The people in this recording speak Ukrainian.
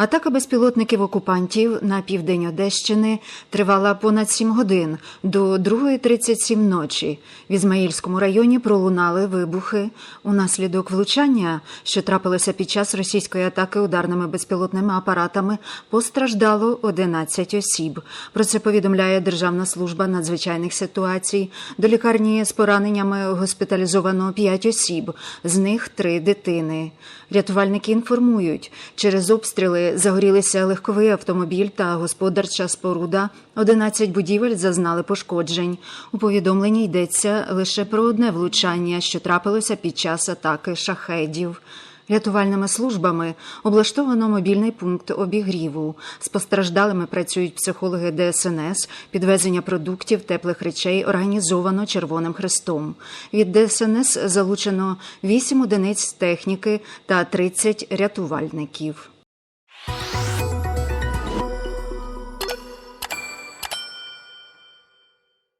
Атака безпілотників окупантів на південь Одещини тривала понад 7 годин до 2.37 ночі. В Ізмаїльському районі пролунали вибухи. Унаслідок влучання, що трапилося під час російської атаки ударними безпілотними апаратами, постраждало 11 осіб. Про це повідомляє Державна служба надзвичайних ситуацій. До лікарні з пораненнями госпіталізовано 5 осіб, з них 3 дитини. Рятувальники інформують, через обстріли загорілися легковий автомобіль та господарча споруда. 11 будівель зазнали пошкоджень. У повідомленні йдеться лише про одне влучання, що трапилося під час атаки шахедів. Рятувальними службами облаштовано мобільний пункт обігріву. З постраждалими працюють психологи ДСНС. Підвезення продуктів, теплих речей організовано Червоним Хрестом. Від ДСНС залучено 8 одиниць техніки та 30 рятувальників.